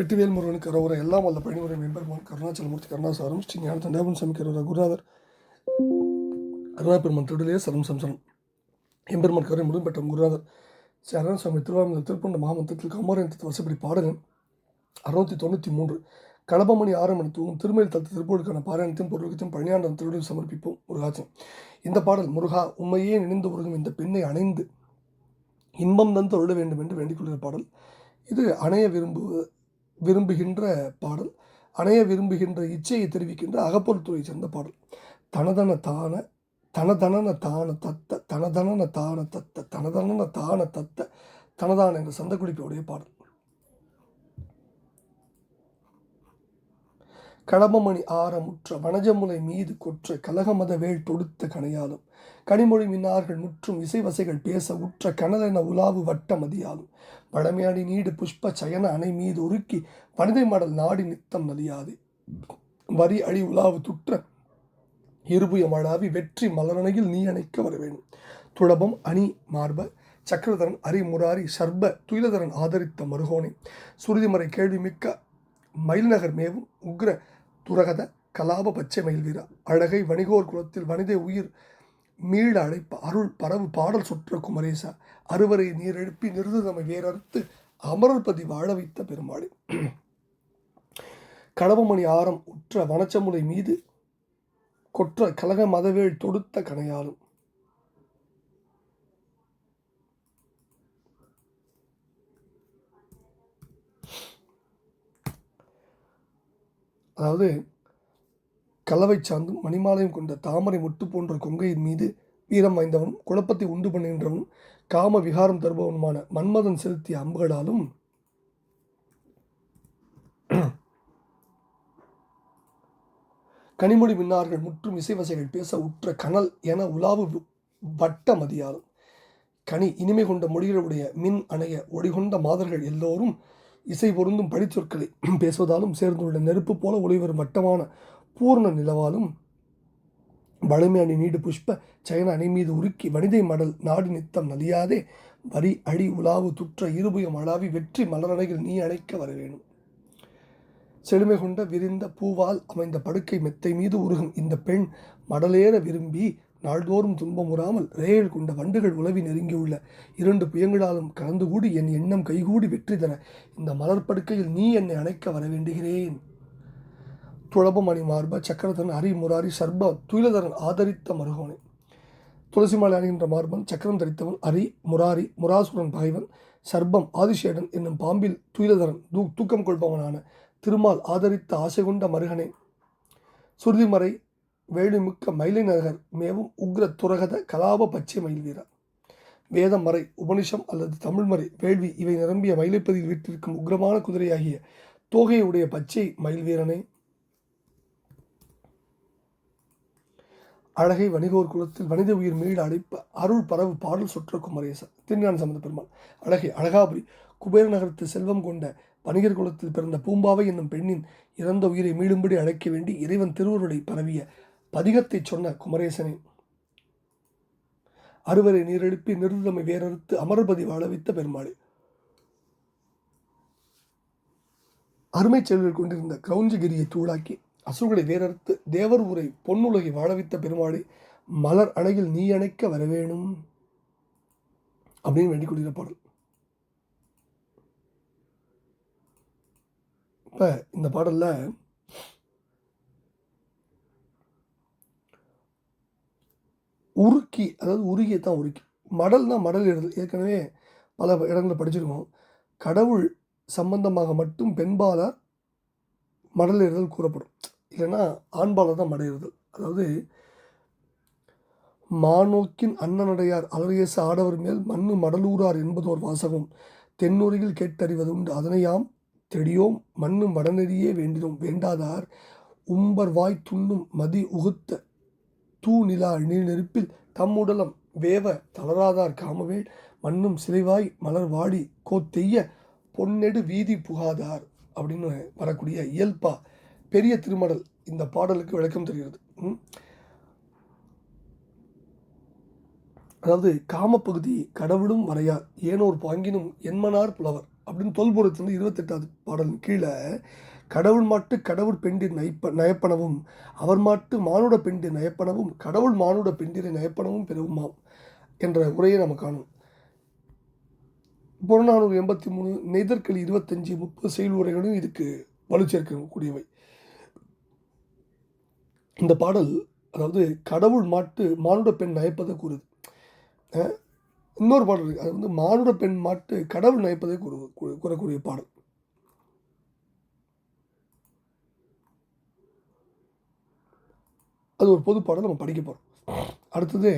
வெற்றிவேல் முருகனுக்கு கரோர எல்லாம் வல்ல பணிமுறை மேம்பெருமான் கருணாச்சலமூர்த்தி கருணாசாரம் ஸ்ரீ ஞான தண்டாபன் சமைக்கிற கரோர அருணாபெருமன் திருடலே சரம் சம்சனம் எம்பெருமான் கரை முருகன் பெற்ற குருநாதர். ஸ்ரீ அருணாசாமி திருவாரூர் திருப்பண்ட மகாமந்திரத்தில் கமாரயத்தில் வசப்படி பாடகன். அறுநூத்தி தொண்ணூற்றி மூன்று. கடபமணி ஆரம்பன் தூங்கும் திருமயில் தத்து திருப்பூருக்கான பாராயணத்தையும் பொருளுக்கும் பணியாண்டம் திருடன் சமர்ப்பிப்போம் முருகாச்சன் இந்த பாடல் முருகா உண்மையே நினைந்து உருகும் இந்த பெண்ணை அணைந்து இன்பம் தந்து அருள வேண்டும் என்று வேண்டிக் கொள்கிற பாடல். இது அணைய விரும்பு விரும்புகின்ற பாடல் அணைய விரும்புகின்ற இச்சையை தெரிவிக்கின்ற அகப்பொருள் சேர்ந்த பாடல். தனதன தான தனதனன தான தத்த தனதனன தான தத்த தனதனன தான தத்த தனதான என்ற சந்தக்குடிப்பையுடைய பாடல். களமமணி ஆரமுற்ற வனஜமுலை மீது கொற்ற கலகமத வேள் தொடுத்த கணையாலும் கனிமொழி மின்னார்கள் முற்றும் இசைவசைகள் பேச உற்ற கனலென உலாவு வட்டமதியாலும் பழமையாடி நீடு புஷ்ப சயன அணை மீது உருக்கி வனிதை மடல் நாடி நித்தம் நலியாது வரி அழி உலாவு துற்ற இருபுய மழாவி வெற்றி மலரணையில் நீ அணைக்க வர வேண்டும் துளபம் அணி மார்ப சக்கரதரன் அரிமுராரி சர்ப துயிலதரன் ஆதரித்த மருகோணை சுருதிமறை கேள்வி மிக்க மயில்நகர் மேவும் உக்ர துரகத கலாப பச்சை மயில் வீரா அழகை வணிகோர் குலத்தில் வனிதை உயிர் மீள அழைப்ப அருள் பரவு பாடல் சுற்ற குமரேசா. அறுவரை நீர் எழுப்பி நிறுதமை வேறறுத்து அமரர்பதி வாழ வைத்த பெருமாளே. கடவமணி ஆரம் உற்ற வனச்சமுலை மீது கொற்ற கலக மதவேள் தொடுத்த கனையாலும் அதாவது கலவை சார்ந்தும் மணிமாலையும் கொண்ட தாமரை முட்டு போன்ற கொங்கையின் மீது வீரம் வாய்ந்தவனும் குழப்பத்தை உண்டு பண்ணுகின்றவனும் காம விகாரம் தருபவனுமான மன்மதன் செலுத்திய அம்புகளாலும் கனிமொழி மின்னார்கள் முற்றும் இசைவசைகள் பேச உற்ற கனல் என உலாவு வட்ட மதியாலும் கனி இனிமை கொண்ட மொழிகளுடைய மின் அணைய ஒளிகொண்ட மாதர்கள் எல்லோரும் இசை பொருந்தும் படிச்சொற்களை பேசுவதாலும் சேர்ந்துள்ள நெருப்பு போல ஒளிவரும் வட்டமான பூர்ண நிலவாலும் வலிமை நீடு புஷ்ப சயன அணி மீது உருக்கி வனிதை மடல் நாடு நித்தம் நலியாதே. வரி அடி உலாவு துற்ற இருபுயம் அளாவி வெற்றி மலரணைகள் நீ அழைக்க வர வேணும் செழுமை கொண்ட விரிந்த பூவால் அமைந்த படுக்கை மெத்தை மீது உருகும் இந்த பெண் மடலேற விரும்பி நாள்தோறும் துன்பமுறாமல் ரேயல் கொண்ட வண்டுகள் உலவி நெருங்கியுள்ள இரண்டு புயங்களாலும் கலந்து கூடி என் எண்ணம் கைகூடி வெற்றி தர இந்த மலர்படுக்கையில் நீ என்னை அணைக்க வர வேண்டுகிறேன். துளபமணி மார்ப சக்கரதன் அரி முராரி சர்ப துயிலதரன் ஆதரித்த மருகோனை. துளசி மாலை அணிகின்ற மார்பன் சக்கரம் தரித்தவன் அரி முராரி முராசுரன் பகைவன் சர்பம் ஆதிசேடன் என்னும் பாம்பில் துயிலதரன் தூ தூக்கம் கொள்பவனான திருமால் ஆதரித்த ஆசை கொண்ட மருகனை. சுருதிமறை வேலுமிக்க மயிலை நகர் மேவும் உக்ர துரகத கலாப பச்சை மயில் வீரர். வேதம் மறை உபனிஷம் அல்லது தமிழ்மறை வேள்வி இவை நிரம்பிய மயிலைப்பதியில் வீட்டிற்கும் உக்ரமான குதிரையாகிய தோகையுடைய பச்சை மயில் வீரனை. அழகை வணிகோர் குலத்தில் வனித உயிர் மீள அழைப்ப அருள் பரவு பாடல் சுற்ற குமரேச திருஞான சம்பந்த பெருமாள் அழகை அழகாபுரி குபேர நகரத்து செல்வம் கொண்ட வணிகர் குலத்தில் பிறந்த பூம்பாவை என்னும் பெண்ணின் இறந்த உயிரை மீளும்படி அழைக்க வேண்டி இறைவன் திருவருளை பரவிய பதிகத்தை சொன்ன குமரேசனே. அறுவரை நீரெழுப்பி நிறுத்தமை வேறறுத்து அமர்பதி வாழ வைத்த பெருமாளே. அருமை செல்வர் கொண்டிருந்த கிரௌஞ்சகிரியை தூளாக்கி அசுரர்களை வேறறுத்து தேவர் ஊரை பொன்னுலகை வாழவித்த பெருமாளை மலர் அணையில் நீ அணைக்க வரவேணும் அப்படின்னு வேண்டிக் கொள்கிற பாடல். இப்போ இந்த பாடலில் உருக்கி அதாவது உருகியை தான் உருக்கி. மடல்னா மடல் எழுதல் ஏற்கனவே பல இடங்களில் படிச்சிருக்கோம். கடவுள் சம்பந்தமாக மட்டும் பெண்பாலார் மடலேறுதல் கூறப்படும். இல்லைன்னா ஆண்பாலார் தான் மடையிறுதல் அதாவது மானோக்கின் அண்ணனடையார் அலரியச ஆடவர் மேல் மண்ணு மடலூரார் என்பதோர் வாசகம். தென்னூரில் கேட்டறிவது உண்டு. அதனையாம் தெடியோம் மண்ணும் வடநெறியே வேண்டினோம். வேண்டாதார் உம்பர் வாய் துண்ணும் மதி உகுத்த தூ நிலா நீர் நெருப்பில் தம்முடலம் வேவ தளராதார் காமவேல் மண்ணும் சிலைவாய் மலர் வாடி கோத்தெய்ய பொன்னெடு வீதி புகாதார். அப்படின்னு வரக்கூடிய இயல்பா பெரிய திருமடல் இந்த பாடலுக்கு விளக்கம் தெரிகிறது. அதாவது காமப்பகுதி கடவுளும் வரையார் ஏனோர் பாங்கினும் என்மனார் புலவர் அப்படின்னு தொல்புறத்துலேருந்து இருபத்தெட்டாவது பாடல் கீழே கடவுள் மாட்டு கடவுள் பெண்டிர் நயப்ப நயப்பனவும் அவர் மாட்டு மானுட பெண்டிர் நயப்பனவும் கடவுள் மானுட பெண்டிரை நயப்பனவும் பெறவுமாம் என்ற உரையை நம்ம காணும். புறநானூறு எண்பத்தி மூணு நெய்தற்களி இருபத்தஞ்சி முப்பது செயல் உரைகளும் இதுக்கு வலுச்சேர்க்கக்கூடியவை இந்த பாடல் அதாவது கடவுள் மாட்டு மானுட பெண் நயப்பதை கூறுது. இன்னொரு பாடல் இருக்குது அது வந்து மானுட பெண் மாட்டு கடவுள் நயப்பதை கூறு கூறக்கூடிய பாடல். அது ஒரு பொது பாடல் நம்ம படிக்க போகிறோம் அடுத்தது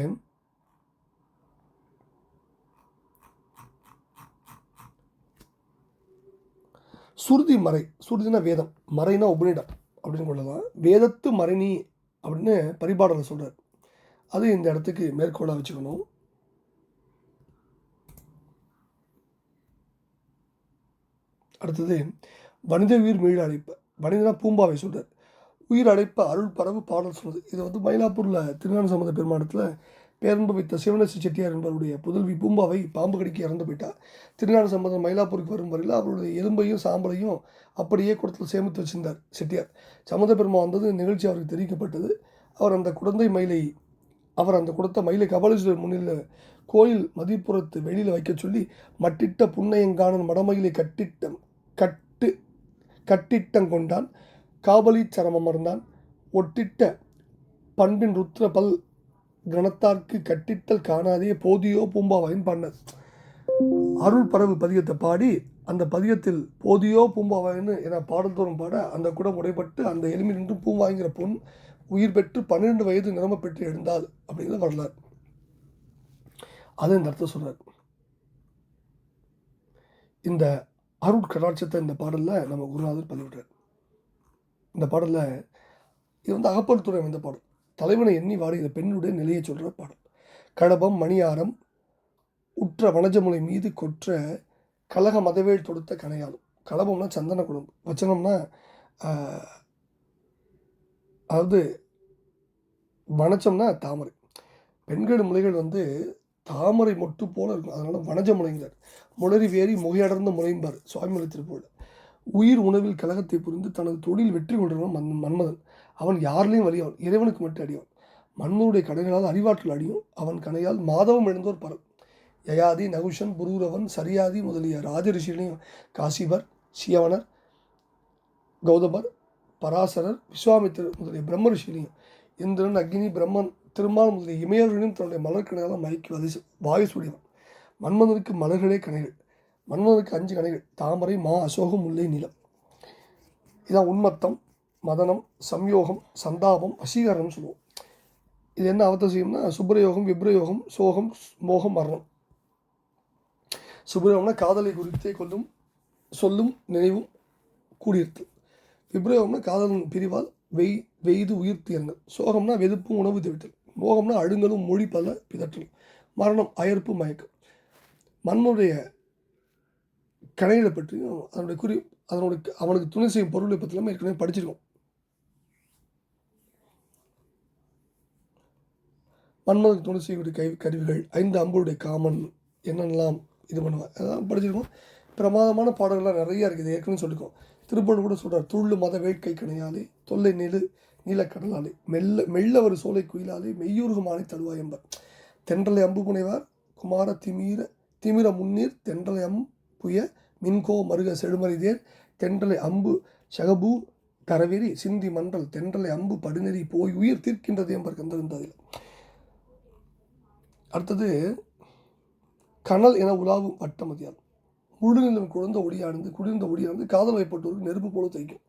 சுருதி மறை சுருதினா வேதம் மறைனா உபநிடம் அப்படின்னு கொள்ளலாம். வேதத்து மறைனி அப்படின்னு பரிபாடலை சொல்கிறார் அது இந்த இடத்துக்கு மேற்கோளாக வச்சுக்கணும். அடுத்தது வனித உயிர் மீள் அழைப்ப வனிதனா பூம்பாவை சொல்கிறார் உயிர் அழைப்ப அருள் பரவு பாடல் சொல்கிறது இது வந்து மயிலாப்பூரில் திருநான சம்பந்த பெருமானத்தில் பேரன்பு வைத்த சிவனசி செட்டியார் என்பவருடைய புதல்வி பூம்பாவை பாம்பு கடிக்க இறந்து போயிட்டார். திருநாடு சம்பந்தம் மயிலாப்பூருக்கு வரும் வரையில் அவருடைய எலும்பையும் சாம்பலையும் அப்படியே குடத்தில் சேமித்து வச்சிருந்தார் செட்டியார். சம்பந்த பெருமா வந்தது நிகழ்ச்சி அவருக்கு தெரிவிக்கப்பட்டது. அவர் அந்த குழந்தை மயிலை அவர் அந்த குடத்தை மயிலை கபாலீஸ்வரர் முன்னில் கோயில் மதிப்புறத்து வெளியில் வைக்க சொல்லி மட்டிட்ட புன்னையங்கானன் மடமயிலை கட்டிட்டம் கட்டு கட்டிட்டங்கொண்டான் காபலி சரமமர்ந்தான் ஒட்டிட்ட பண்பின் ருத்ர பல் கணத்தார்க்கு கட்டிட்டல் காணாதே போதியோ பூம்பாவாயின் பண்ணது. அருள் பரவு பதிகத்தை பாடி அந்த பதிகத்தில் போதியோ பூம்பாவாயின்னு என பாடல்தோறும் பாட அந்த குடம் உடைப்பட்டு அந்த எளிமை நின்று பூம்பாய்ங்கிற பொன் உயிர் பெற்று பன்னிரெண்டு வயது நிரம்ப பெற்று எழுந்தாள் அப்படிங்கிறது வரலாறு. அதை இந்த அர்த்தம் சொல்கிறார் இந்த அருள் கடாட்சத்தை இந்த பாடலில் நம்ம குருநாதர் பதிவிடுறார். இந்த பாடலில் இது வந்து அகப்பல் இந்த பாடல். தலைவனை எண்ணி வாடுகிற பெண்ணுடைய நிலையை சொல்கிற பாடல். கடபம் மணியாரம் உற்ற வனஜமுலை மீது கொற்ற கலக மதவேல் தொடுத்த கனையாலும் கலபம்னா சந்தன குடும்பம் வச்சனம்னா அதாவது வனச்சம்னா தாமரை. பெண்கள் முலைகள் வந்து தாமரை மொட்டு போல இருக்கும். அதனால் வனஜ முளைங்கிறார் முளறி வேறி முகையடர்ந்த முளைம்பார் சுவாமிமலை திருப்பூரில் உயிர் உணவில் கலகத்தை புரிந்து தனது தொழில் வெற்றி கொண்டிருவன் மன் மன்மதன். அவன் யாரிலையும் வலியவன் இறைவனுக்கு மட்டும் அடியவன் மன்மனுடைய கடைகளால் அறிவாற்றல் அடியும் அவன் கணையால் மாதவம் எழுந்தோர் பரல். யயாதி நகுஷன் புரூரவன் சரியாதி முதலிய ராஜரிஷிகளையும் காசிபர் சியவனர் கௌதமர் பராசரர் விஸ்வாமித்திரர் முதலிய பிரம்ம ரிஷிகளையும் இந்திரன் அக்னி பிரம்மன் திருமால் முதலிய இமயர்களையும் தன்னுடைய மலர்கணையால் மயக்கி வதை வாயு சுடியவன். மன்மதனுக்கு மலர்களே கணைகள். மன்மதனுக்கு அஞ்சு கணைகள். தாமரை மா அசோகம் முல்லை நிலம். இதான் உன்மத்தம் மதனம் சம்யோகம் சந்தாபம் வசீகரணம் சொல்லுவோம். இது என்ன அவதசியம்னா சுப்ரயோகம் விப்ரயோகம் சோகம் மோகம் மரணம். சுப்ரயோகம்னா காதலை குறித்தே கொள்ளும் சொல்லும் நினைவும் கூடியிருத்தல். விப்ரயோகம்னா காதலன் பிரிவால் வெய் வெய்து உயிர் தீரங்கள் சோகம்னா வெதுப்பும் உணவு தவிட்டல் மோகம்னா அழுங்கலும் மொழி பல பிதற்றல். மரணம் அயர்ப்பு மயக்கம். மண்ணுடைய கணைகளை பற்றியும் அதனுடைய குறி அதனுடைய அவனுக்கு துணை செய்யும் பொருளை பற்றிலாம் ஏற்கனவே படிச்சிருக்கோம். மன்மதன் துணை செய்யக்கூடிய கை கருவிகள் ஐந்து அம்புடைய காமன் என்னென்னலாம் இது பண்ணுவாங்க அதெல்லாம் படிச்சிருக்கோம். பிரமாதமான பாடல்கள்லாம் நிறையா இருக்குது. ஏற்கனவே சொல்லியிருக்கோம் திருப்பூர் கூட சொல்கிறார் துள்ளு மத வேட்கை கணையாலே தொல்லை நெழு நீலக்கடலாலே மெல்ல மெல்ல ஒரு சோலை குயிலாலே மெய்யூர்கு மாலை தழுவாய் என்பர். தென்றலை அம்பு புனைவார் குமார திமீர திமிர முன்னீர் தென்றலை அம் புய மின்கோ மருக செழுமறிதேர் தென்றலை அம்பு சகபூ தரவெறி சிந்தி மன்றல் தென்றலை அம்பு படுநெறி போய் உயிர் தீர்க்கின்றது என்பர் கந்திருந்ததில் அடுத்தது கனல் என உலாவும் வட்டமதியால் முழுநிலம் குழந்த ஒடியானது குளிர்ந்த ஒடியானது காதல் வைப்பட்டோருக்கு நெருப்பு போல தைக்கும்.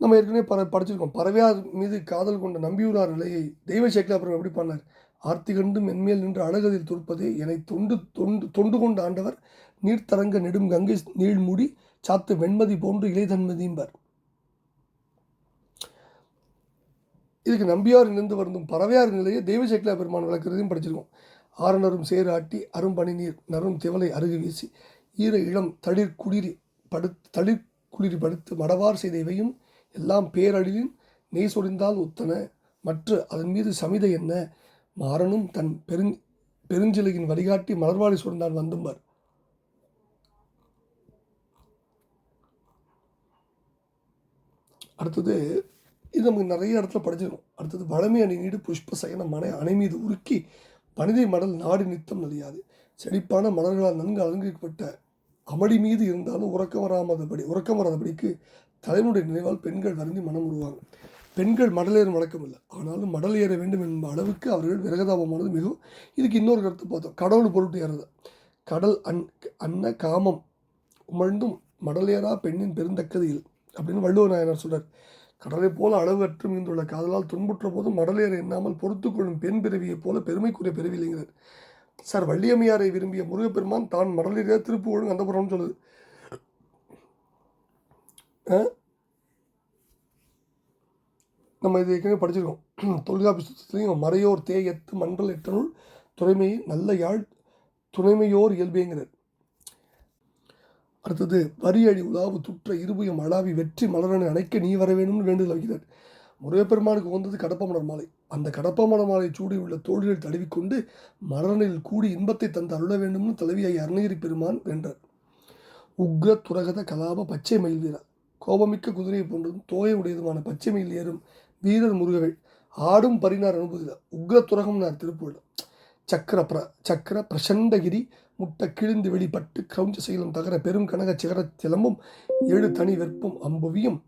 நம்ம ஏற்கனவே பற படிச்சிருக்கோம். பறவையார் மீது காதல் கொண்ட நம்பியூரார் நிலையை தெய்வ சேக்கலாபுரம் எப்படி பண்ணார் ஆர்த்தி கண்டு மென்மேல் நின்று அழகதில் துருப்பதே என்னை தொண்டு தொண்டு தொண்டு கொண்ட ஆண்டவர் நீர்த்தரங்க நெடும் கங்கை நீழ்மூடி சாத்து வெண்மதி போன்று இளைதன்மதியும்பார் இதுக்கு நம்பியார் நின்று வருந்தும் பறவையார் நிலையை தெய்வ சக்லா பெருமான் விளக்குறதையும் படிச்சிருக்கோம். ஆரணரும் சேறு ஆட்டி அரும்பனி நீர் நரும் திவலை அருகு வீசி ஈர இளம் தளிர் குளிரி படுத்து தளிர் குளிரி படுத்து மடவார் செய்த இவையும் எல்லாம் பேரழிலின் நெய் சொரிந்தால் உத்தன மற்ற அதன் மீது சமிதை என்ன? மாறனும் தன் பெருஞ் பெருஞ்சிலையின் வழிகாட்டி மலர்வாளி சொன்னான் வந்தும்பார். அடுத்தது இது நமக்கு நிறைய இடத்துல படிச்சிருக்கோம். அடுத்தது வளமை அணி நீடு புஷ்ப சயன மனை அணை மீது உருக்கி பனிதை மடல் நாடு நித்தம் நலியாது. செழிப்பான மலர்களால் நன்கு அலங்கரிக்கப்பட்ட அமளி மீது இருந்தாலும் உறக்கம் வராமதபடி உறக்கம் வராதபடிக்கு தலைவனுடைய நினைவால் பெண்கள் வருந்தி மனம் உருவாங்க பெண்கள் மடலேறும் வழக்கம் இல்லை. ஆனாலும் மடல் ஏற வேண்டும் என்ப அளவுக்கு அவர்கள் விரகதாபமானது மிகவும் இதுக்கு இன்னொரு கருத்து பார்த்தோம். கடவுள் பொருட்டு ஏறது கடல் அன் அன்ன காமம் உமழ்ந்தும் மடலேறா பெண்ணின் பெருந்தக்கதியில் அப்படின்னு வள்ளுவர் நாயனார் சொல்றார். கடலை போல அளவற்று மீந்துள்ள காதலால் துன்புற்ற போதும் மடலேற எண்ணாமல் பொறுத்து கொள்ளும் பெண் பிறவியைப் போல பெருமைக்குரிய பிறவி இல்லைங்கிறார் சார் வள்ளியம்மையாரை விரும்பிய முருகப்பெருமான் தான் மடலேற திருப்புகழும் அந்த சொல்லுது. நம்ம இது ஏற்கனவே படிச்சிருக்கோம். தொல்காப்பி சுத்தத்துலேயும் மறையோர் தேயத்து மன்றல் எட்டனுள் துறைமையை நல்ல யாழ் துணைமையோர் இயல்பேங்கிறார் அடுத்தது வரியழி உலாவு துற்ற இருபுயம் அழாவி வெற்றி மலரனை அணைக்க நீ வர வேணும்னு வேண்டுதல் வைக்கிறார். முருகப்பெருமானுக்கு வந்தது கடப்பமலர் மாலை. அந்த கடப்பமலர் மாலை சூடியுள்ள தோள்களில் தழுவிக்கொண்டு மலரனில் கூடி இன்பத்தை தந்து அருள வேண்டும்னு தலைவியாகி அருணகிரி பெருமான் வென்றார் உக்ர துரகத கலாப பச்சை மயில் வீரா கோபமிக்க குதிரையை போன்றதும் தோய உடையதுமான பச்சை மயில் ஏறும் வீரர் முருகவேள். ஆடும் பரினார் அனுபூதில உக்ர துரகம்னார் திருப்பூரில். சக்கர பிர சக்கர பிரசண்டகிரி முட்டை கிழிந்து வெளிப்பட்டு கிரௌஞ்ச சைலம் தகர பெரும் கனக சிகர திலம்பும் ஏழு தனி வெப்பம் அம்புவியும்.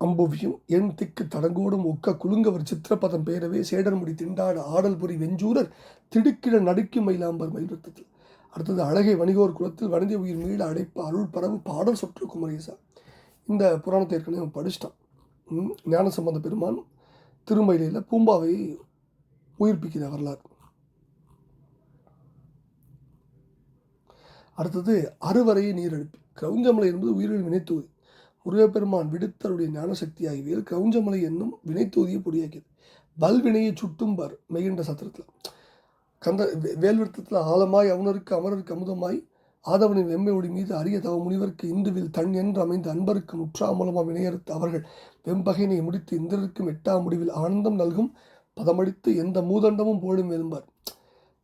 அம்புவியும் என் திக்கு தடங்கோடும் ஒக்க குலுங்கவர் சித்திரப்பதம் பேரவே சேடர்முடி திண்டாட ஆடல்புரி வெஞ்சூரர் திடுக்கிட நடுக்கும் மயிலாம்பர் மயில்வத்தத்தில் அடுத்தது அழகை வணிகோர் குலத்தில் வணிக உயிர் மீள அடைப்பு அருள் பரவு பாடல் சொற்று குமரேசா. இந்த புராணத்தை ஏற்கனவே அவன் படிச்சிட்டான் ஞானசம்பந்த பெருமான் திருமயிலையில் பூம்பாவை உயிர்ப்பிக்கிற வரலாறு. அடுத்தது அறுவரையை நீரெழுப்பி. கிரௌஞ்சமலை என்பது உயிரில் வினைத்தூதி முருகப்பெருமான் விடுத்தருடைய ஞானசக்தியாகிவியல் கிரௌஞ்சமலை என்னும் வினைத்தூதியை பொடியாக்கியது. வல்வினையை சுட்டும் பார் மெய்கின்ற சத்திரத்தில். கந்த வேல்விருத்தத்தில் ஆழமாய் அவனருக்கு அமரருக்கு அமுதமாய் ஆதவனின் வெம்மை ஒளி மீது அரிய தவ முனிவருக்கு இந்துவில் தன் என்று அமைந்த அன்பருக்கு முற்றாமூலமாக வினையறுத்து அவர்கள் வெம்பகையினை முடித்து இந்திரருக்கும் எட்டாம் முடிவில் ஆனந்தம் நல்கும் பதமடித்து எந்த மூதண்டமும் போடும் எழும்பார்.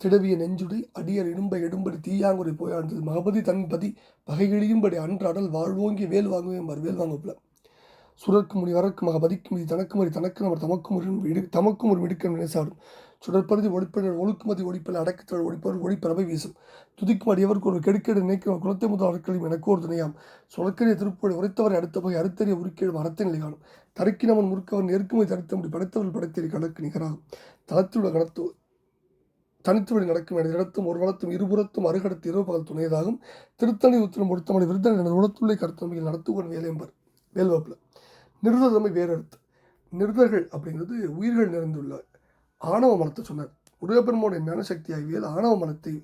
திடவிய நெஞ்சுடை அடியர் இடும்பை எடும்படி தீயாங்குறை போயாண்டது. மகபதி தன்பதி பகைகிழியும்படி அன்றாடல் வாழ்வோங்கி வேல் வாங்குவேன் வேல் வாங்கப்பில சுரர்க்கு முடி வரக்கு மகபதிக்கு மீது தனக்கு மறி தனக்கு நபர் தமக்கும் ஒரு தமக்கும் ஒரு மிடுக்கம் நினைசாடும் சுடற்பருதி ஒழிப்பினர் ஒழுக்குமதி ஒழிப்பல் அடக்கத்தோடு ஒழிப்பவர் ஒழிப்பறவை வீசும். துதிக்கும் அடியவருக்கு ஒரு கெடுக்கெடு நினைக்கும் குலத்தை முதல் அறக்களையும் எனக்கு ஒரு துணையாம். சொலக்கரிய திருப்பொழி உரைத்தவரை அடுத்த போய் அறுத்தறிய உருக்கேடும் அறத்தை நிலை காணும் தருக்கினவன் முறுக்கவன் நெருக்குமை தடுத்த முடி படைத்தவர்கள் படைத்தறி கணக்கு நிகராகும். தளத்திலுள்ள கணத்து தனித்துவழி நடக்கும் எனது இடத்தும் ஒரு வளத்தும் இருபுறத்தும் அருகடத்து இரவு பகல் துணையதாகும். திருத்தணி உத்திரம் ஒடுத்தமனை விருதன் எனது உளத்துள்ளே கருத்தமையில் நடத்துவன் வேலையம்பர் வேல்வாப்பில். நிருதமை வேறெடுத்து அர்த்தம் நிருதர்கள் அப்படிங்கிறது உயிர்கள் நிறைந்துள்ள ஆணவ மனத்தை சொன்னார். முருகப்பெருமோட ஞானசக்தி ஆகியவியல் ஆணவ மனத்தை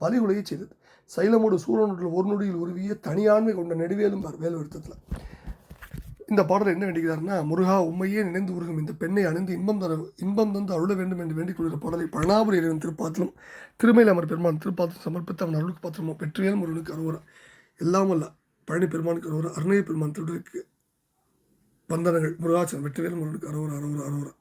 வலிகுலைய செய்தது. சைலமோடு சூரனுடன் ஒரு நொடியில் உருவிய தனியாண்மை கொண்ட நெடுவேலும் பார் இந்த பாடல் என்ன வேண்டுகிறார்னா முருகா உண்மையே நினைந்து உருகும் இந்த பெண்ணை அணிந்து இன்பம் தர இன்பம் தந்து அருள வேண்டும் என்று வேண்டிக் கொள்கிற பாடலை பழனாபுரி இறைவன் திருப்பாத்திலும் திருமையில் அமர் பெருமான் திருப்பாத்திரம் சமர்ப்பித்து அவன் அருளுக்கு பாத்திரமோ பெற்றியல் முருகனுக்கு அருவரா எல்லாம் அல்ல பழனி பெருமானுக்கு அருவரா அருணைய பெருமான் திருடருக்கு வந்தனங்கள் முருகாச்சன் வெற்றிவேல் முருகனுக்கு அருவரா அருவரா அரோரா